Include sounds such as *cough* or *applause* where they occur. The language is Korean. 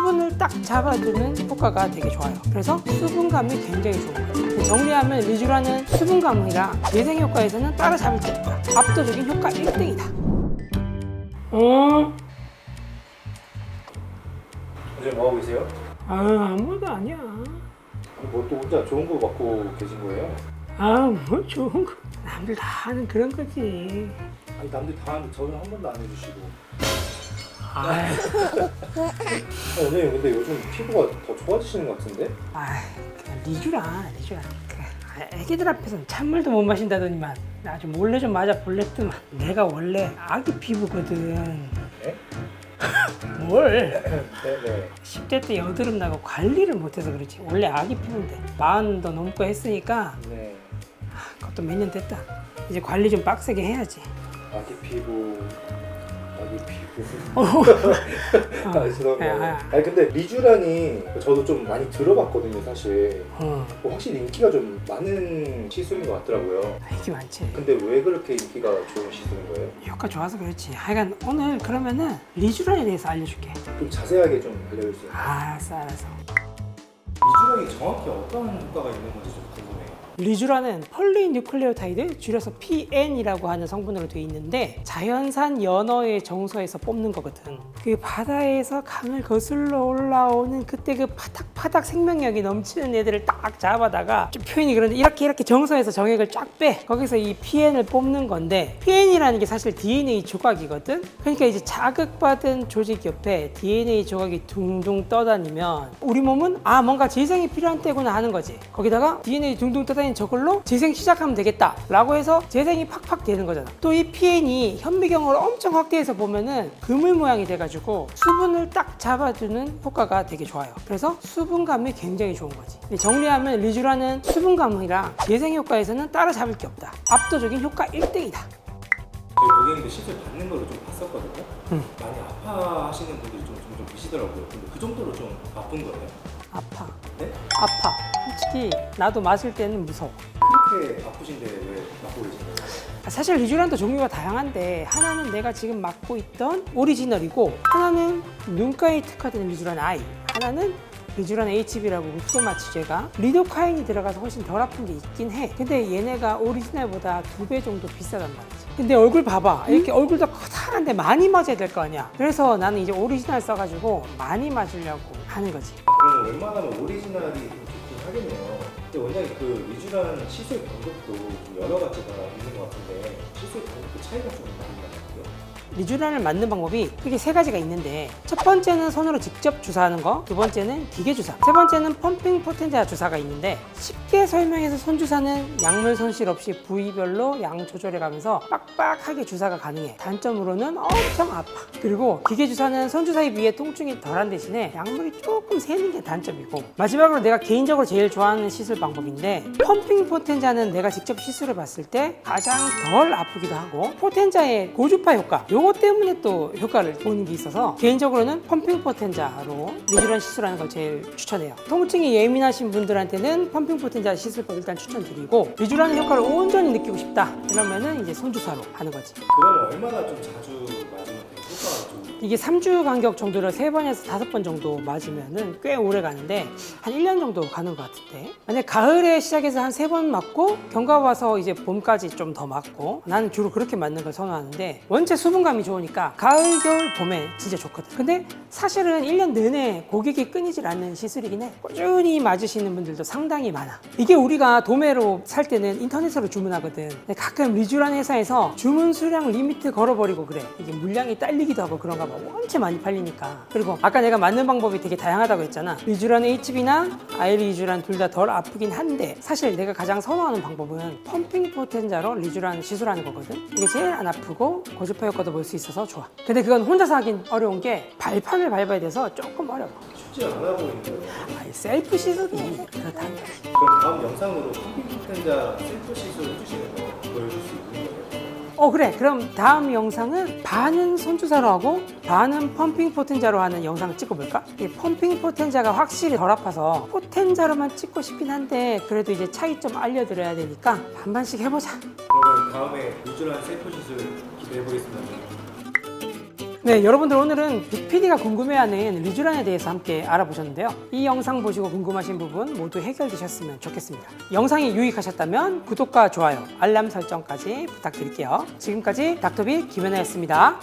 수분을 딱 잡아주는 효과가 되게 좋아요. 그래서 수분감이 굉장히 좋은 거예요. 정리하면 리쥬라는 수분감이랑 재생 효과에서는 따라잡을 게 없다. 압도적인 효과 1등이다. 어? 요즘 뭐 하고 계세요? 아 아무도 아니야. 뭐 또 혼자 좋은 거 갖고 계신 거예요? 아뭐 좋은 거 남들 다 하는 그런 거지. 아니 남들 다 하는데 저는 한 번도 안 해주시고 아, 아, 원장님 근데 요즘 피부가 더 좋아지시는 것 같은데? 아 리쥬라 리쥬라. 그, 아, 애기들 앞에서는 찬물도 못 마신다더니만 나좀 몰래 좀 맞아 볼랬더만 내가 원래 아기 피부거든. 네? *laughs* 뭘? 네네 10대 때 여드름 나고 관리를 못해서 그렇지. 원래 아기 피부인데 마흔도 넘고 했으니까 네. 그것도 몇 년 됐다. 이제 관리 좀 빡세게 해야지. 아기 피부 아기 피부 어. *laughs* 아 죄송합니다 아, 아. 아니 근데 리쥬란이 저도 좀 많이 들어봤거든요 사실 어, 뭐 확실히 인기가 좀 많은 시술인 것 같더라고요 인기 많지. 근데 왜 그렇게 인기가 좋은 시술인 거예요? 효과 좋아서 그렇지. 하여간 오늘 그러면은 리쥬란에 대해서 알려줄게. 좀 자세하게 좀 알려주세요 알았어, 알았어. 리쥬란이 정확히 어떤 효과가 있는 건지 좀 궁금해요 리쥬란은 폴리뉴클레오타이드 줄여서 PN이라고 하는 성분으로 되어 있는데 자연산 연어의 정서에서 뽑는 거거든. 그 바다에서 강을 거슬러 올라오는 그때 그 파닥파닥 생명력이 넘치는 애들을 딱 잡아다가 좀 표현이 그런데 이렇게 이렇게 정서에서 정액을 쫙 빼. 거기서 이 PN을 뽑는 건데 PN이라는 게 사실 DNA 조각이거든. 그러니까 이제 자극받은 조직 옆에 DNA 조각이 둥둥 떠다니면 우리 몸은 아 뭔가 재생이 필요한 때구나 하는 거지. 거기다가 DNA 둥둥 떠다니는 저걸로 재생 시작하면 되겠다 라고 해서 재생이 팍팍 되는 거잖아. 또 이 PN이 현미경으로 엄청 확대해서 보면은 그물 모양이 돼가지고 수분을 딱 잡아주는 효과가 되게 좋아요. 그래서 수분감이 굉장히 좋은 거지. 정리하면 리쥬라는 수분감이랑 재생 효과에서는 따라잡을 게 없다. 압도적인 효과 1등이다. 저희 고객님들 시술 받는 걸로 좀 봤었거든요 음. 많이 아파하시는 분들이 좀 종종 계시더라고요 근데 그 정도로 좀 아픈 거예요? 아파. 네? 아파. 솔직히 나도 맞을 때는 무서워. 그렇게 아프신데 왜 맞고 계신 거예요? 사실 리쥬란도 종류가 다양한데 하나는 내가 지금 맡고 있던 오리지널이고 하나는 눈가에 특화된 리쥬란 I 하나는 리쥬란 HB라고 흡소마취제가 리도카인이 들어가서 훨씬 덜 아픈 게 있긴 해 근데 얘네가 오리지널보다 두 배 정도 비싸단 말이지 근데 얼굴 봐봐 이렇게 얼굴도 커다란데 많이 맞아야 될 거 아니야 그래서 나는 이제 오리지널 써가지고 많이 맞으려고 하는 거지 그럼 웬만하면 오리지널이 좀 좋긴 하겠네요. 근데 원장님 그 리쥬란 시술 방법도 좀 여러 가지가 있는 것 같은데 시술 방법도 차이가 좀 많이 나요. 리쥬란을 맞는 방법이 크게 세 가지가 있는데 첫 번째는 손으로 직접 주사하는 거, 두 번째는 기계 주사, 세 번째는 펌핑 포텐자 주사가 있는데 쉽게 설명해서 손 주사는 약물 손실 없이 부위별로 양 조절해 가면서 빡빡하게 주사가 가능해. 단점으로는 엄청 아파. 그리고 기계 주사는 손 주사에 비해 통증이 덜한 대신에 약물이 조금 새는 게 단점이고 마지막으로 내가 개인적으로 제일 좋아하는 시술 방법인데 펌핑 포텐자는 내가 직접 시술을 봤을 때 가장 덜 아프기도 하고 포텐자의 고주파 효과 요거 때문에 또 효과를 보는 게 있어서 개인적으로는 펌핑 포텐자로 리쥬란 시술하는 걸 제일 추천해요. 통증이 예민하신 분들한테는 펌핑 포텐자 시술법 일단 추천드리고 리쥬란 효과를 온전히 느끼고 싶다 이러면은 이제 손주사로 하는 거지. 그럼 얼마나 좀 자주 맞으면 좀 이게 3주 간격 정도를 3번에서 5번 정도 맞으면은 꽤 오래 가는데 한 1년 정도 가는 것 같은데. 만약 가을에 시작해서 한 3번 맞고 경과 와서 이제 봄까지 좀 더 맞고 나는 주로 그렇게 맞는 걸 선호하는데 원체 수분감이 좋으니까 가을, 겨울, 봄에 진짜 좋거든. 근데 사실은 1년 내내 고객이 끊이질 않는 시술이긴 해. 꾸준히 맞으시는 분들도 상당히 많아. 이게 우리가 도매로 살 때는 인터넷으로 주문하거든. 근데 가끔 리쥬란 회사에서 주문 수량 리미트 걸어버리고 그래. 이게 물량이 딸리기 도 하고 그런가 봐. 원체 많이 팔리니까. 그리고 아까 내가 맞는 방법이 되게 다양하다고 했잖아. 리쥬란 HB나 아이 리쥬란 둘 다 덜 아프긴 한데 사실 내가 가장 선호하는 방법은 펌핑 포텐자로 리쥬란 시술하는 거거든. 이게 제일 안 아프고 고주파 효과도 볼 수 있어서 좋아. 근데 그건 혼자서 하긴 어려운 게 발판을 밟아야 돼서 조금 어려워. 쉽지 않아 보이는데요. 아이, 셀프 시술이 그렇다는 거지 그럼 다음 영상으로 컴퓨터자 셀프 시술 해주시는 거 보여줄 수 거예요? 어 그래 그럼 다음 영상은 반은 손주사로 하고 반은 펌핑 포텐자로 하는 영상을 찍어볼까? 이 펌핑 포텐자가 확실히 덜 아파서 포텐자로만 찍고 싶긴 한데 그래도 이제 차이점 알려드려야 되니까 반반씩 해보자 그러면 다음에 리쥬란 셀프 시술 기대해 보겠습니다. 네, 여러분들 오늘은 빅PD가 궁금해하는 리쥬란에 대해서 함께 알아보셨는데요. 이 영상 보시고 궁금하신 부분 모두 해결되셨으면 좋겠습니다. 영상이 유익하셨다면 구독과 좋아요, 알람 설정까지 부탁드릴게요. 지금까지 닥터비 김연아였습니다.